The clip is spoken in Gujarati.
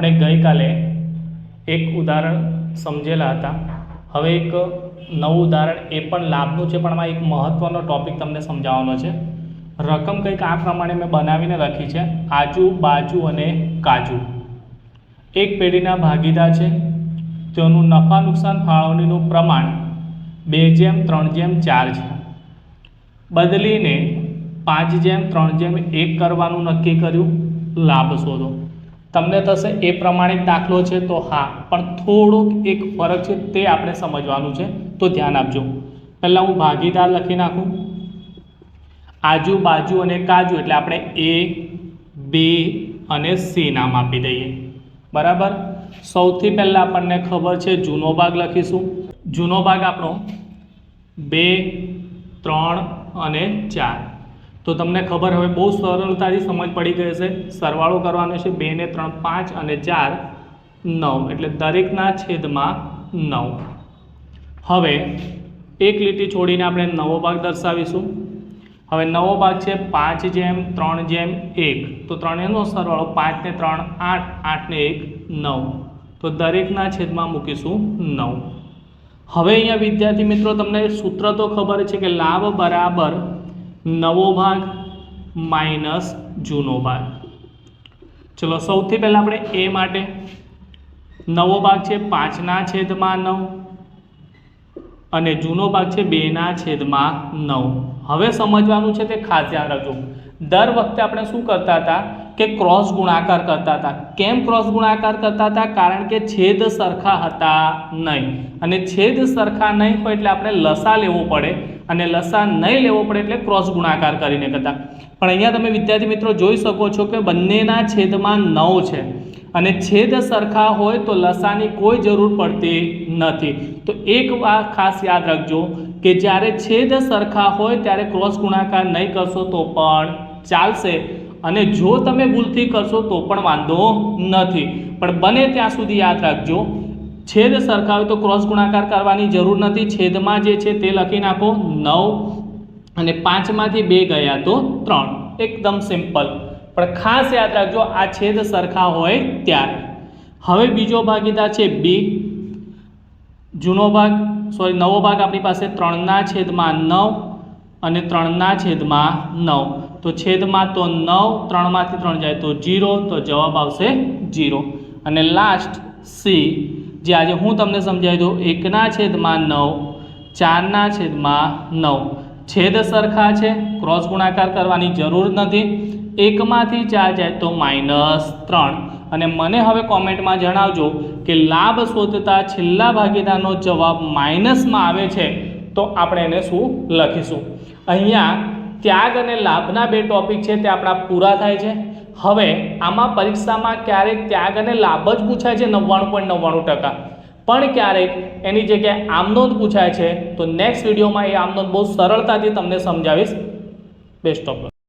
આપણે ગઈકાલે એક ઉદાહરણ સમજેલા હતા. હવે એક નવું ઉદાહરણ એ પણ લાભનું છે, પણ આમાં એક મહત્ત્વનો ટૉપિક તમને સમજાવવાનો છે. રકમ કંઈક આ પ્રમાણે મેં બનાવીને લખી છે, આજુ બાજુ અને કાજુ. એક પેઢીના ભાગીદાર છે. તેનું નફા નુકસાન ફાળવણીનું પ્રમાણ બે જેમ, ત્રણ જેમ, ચાર છે. બદલીને પાંચ જેમ, ત્રણ જેમ, એક કરવાનું નક્કી કર્યું. લાભ શોધો. તમને થશે એ પ્રમાણિત દાખલો છે તો હા, પણ થોડોક એક ફરક છે તે આપણે સમજવાનું છે, તો ધ્યાન આપજો. પહેલાં હું ભાગીદાર લખી નાખું. આજુબાજુ અને કાજુ એટલે આપણે એ, બે અને સી નામ આપી દઈએ. બરાબર? સૌથી પહેલાં આપણને ખબર છે જૂનો ભાગ લખીશું. જૂનો ભાગ આપણો બે, ત્રણ અને ચાર. તો તમને ખબર હવે બહુ સરળતાથી સમજ પડી ગઈ હશે. સરવાળો કરવાનો છે બે ને ત્રણ પાંચ અને ચાર નવ, એટલે દરેકના છેદમાં નવ. હવે એક લીટી છોડીને આપણે નવો ભાગ દર્શાવીશું. હવે નવો ભાગ છે પાંચ જેમ, ત્રણ જેમ, એક. તો ત્રણેયનો સરવાળો પાંચ ને ત્રણ, આઠ આઠ ને એક, નવ. તો દરેકના છેદમાં મૂકીશું નવ. હવે અહીંયા વિદ્યાર્થી મિત્રો તમને સૂત્ર તો ખબર છે કે લાભ બરાબર નવો ભાગ માઇનસ જૂનો ભાગ. ચલો, સૌથી પહેલાં આપણે એ માટે નવો ભાગ છે પાંચના છેદમાં નવ અને જૂનો ભાગ છે બેના છેદમાં નવ. હવે સમજવાનું છે તે ખાસ ધ્યાન રાખજો. દર વખતે આપણે શું કરતા હતા? કે ક્રોસ ગુણાકાર કરતા હતા. કેમ ક્રોસ ગુણાકાર કરતા હતા? કારણ કે છેદ સરખા હતા નહીં. અને છેદ સરખા નહીં હોય એટલે આપણે લસા લેવો પડે અને લસા નહીં લેવો પડે એટલે ક્રોસ ગુણાકાર કરીને કરતા. પણ અહીંયા તમે વિદ્યાર્થી મિત્રો જોઈ શકો છો કે બંનેના છેદમાં નવ છે. અને છેદ સરખા હોય તો લસાની કોઈ જરૂર પડતી નથી. તો એક વાત ખાસ યાદ રાખજો કે જ્યારે છેદ સરખા હોય ત્યારે ક્રોસ ગુણાકાર નહીં કરશો તો પણ ચાલશે અને જો તમે ભૂલથી કરશો તો પણ વાંધો નથી. પણ બને ત્યાં સુધી યાદ રાખજો, છેદ સરખા હોય તો ક્રોસ ગુણાકાર કરવાની જરૂર નથી. છેદમાં જે છે તે લખી નાખો નવ અને પાંચમાંથી બે ગયા તો ત્રણ. એકદમ સિમ્પલ. પણ ખાસ યાદ રાખજો, આ છેદ સરખા હોય ત્યારે. હવે બીજો ભાગીદાર છે બી જૂનો ભાગ સોરી નવો ભાગ આપણી પાસે ત્રણના છેદમાં નવ અને ત્રણના છેદમાં નવ. તો છેદમાં તો નવ, ત્રણમાંથી ત્રણ જાય તો જીરો, તો જવાબ આવશે જીરો. અને લાસ્ટ સી, જે આજે હું તમને સમજાવી દઉં, એકના છેદમાં નવ, ચારના છેદમાં નવ. છેદ સરખા છે ક્રોસ ગુણાકાર કરવાની જરૂર નથી. એકમાંથી ચાર જાય તો માઇનસ ત્રણ. અને મને હવે કોમેન્ટમાં જણાવજો કે લાભ શોધતા છેલ્લા ભાગીદારનો જવાબ માઇનસમાં આવે છે, તો આપણે એને શું લખીશું? અહીંયા ત્યાગ અને લાભના બે ટોપિક છે તે આપણા પૂરા થાય છે. હવે આમાં પરીક્ષામાં ક્યારેક ત્યાગ અને લાભ જ પૂછાય છે નવ્વાણું પોઈન્ટ નવ્વાણું ટકા. પણ ક્યારેક એની જગ્યાએ આમનોંધ પૂછાય છે, તો નેક્સ્ટ વિડીયોમાં એ આમનોંધ બહુ સરળતાથી તમને સમજાવીશ. Best of